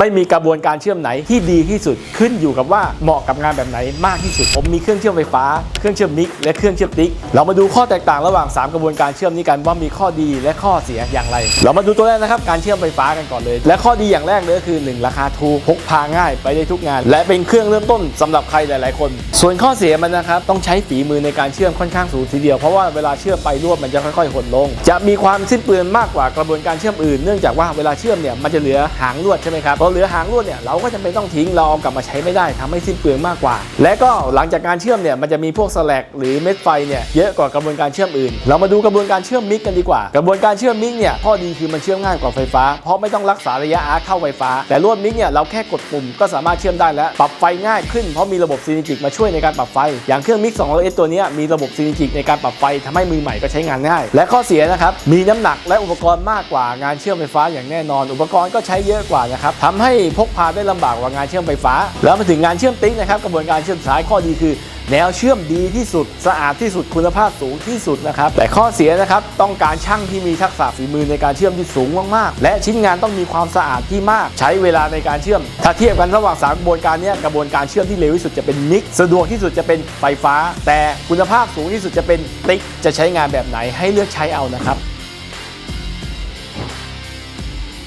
ไม่มีกระบวนการเชื่อมไหนที่ดีที่สุดขึ้นอยู่กับว่าเหมาะกับงานแบบไหนมากที่สุด ผมมีเครื่องเชื่อมไฟฟ้า เครื่องเชื่อมมิกและเครื่องเชื่อมติ๊ก เรามาดูข้อแตกต่างระหว่าง 3 กระบวนการเชื่อมนี้กันว่ามีข้อดีและข้อเสียอย่างไร เรามาดูตัวแรกนะครับการเชื่อมไฟฟ้ากันก่อนเลย และข้อดีอย่างแรกเลยก็คือ 1 ราคาถูกพกพาง่ายไปได้ทุกงาน และเป็นเครื่องเริ่มต้นสำหรับใครหลาย ๆ คน ส่วนข้อเสียมันนะครับต้องใช้ฝีมือในการเชื่อมค่อนข้างสูงทีเดียวเพราะว่าเวลาเชื่อมไปรวดมันจะค่อยๆหดลง จะมีความสิ้นเปลืองมากกว่ากระบวนการเชื่อมอื่นเนื่องจากว่าเวลาเชื่อมเนี่ยมันจะเหลือหางลวดใช่ไหมครับพอเหลือหางลวดเนี่ยเราก็จะไม่ต้องทิ้งเราเอากลับมาใช้ไม่ได้ทำให้สิ้นเปลืองมากกว่า และก็หลังจากการเชื่อมเนี่ยมันจะมีพวกสแลกหรือเม็ดไฟเนี่ยเยอะกว่ากระบวนการเชื่อมอื่น เรามาดูกระบวนการเชื่อมมิกกันดีกว่า กระบวนการเชื่อมมิกเนี่ยข้อดีคือมันเชื่อมง่ายกว่าไฟฟ้าเพราะไม่ต้องรักษาระยะอาร์คเข้าไฟฟ้า แต่ลวดมิกเนี่ยเราแค่กดปุ่มก็สามารถเชื่อมได้แล้ว ปรับไฟง่ายขึ้นเพราะมีระบบซีนิจิกมาช่วยในการปรับไฟ อย่างเครื่องมิก2 0 s ตัวนี้มีระบบซีนิจิกในการปรับไฟทำให้มือใหม่ก็ใช้งานง่าย และข้อเสียนะครับมีน้ำหนักและอุปกรณ์มากกว่างานเชื่อมไฟฟ้าอย่างแน่นอน อุปกรณ์ก็ใช้เยอะกว่านะครับทำให้พกพาได้ลำบากกว่างานเชื่อมไฟฟ้า แล้วมาถึงงานเชื่อมติ๊กนะครับกระบวนการเชื่อมสายข้อดีคือ แนวเชื่อมดีที่สุด สะอาดที่สุดคุณภาพสูงที่สุดนะครับแต่ข้อเสียนะครับต้องการช่างที่มีทักษะฝีมือในการเชื่อมที่สูงมากๆ และชิ้นงานต้องมีความสะอาดที่มาก ใช้เวลาในการเชื่อม ถ้าเทียบกันระหว่างสามกระบวนการนี้กระบวนการเชื่อมที่เร็วที่สุดจะเป็นมิกสะดวกที่สุดจะเป็นไฟฟ้า แต่คุณภาพสูงที่สุดจะเป็นติ๊กจะใช้งานแบบไหนให้เลือกใช้เอานะครับ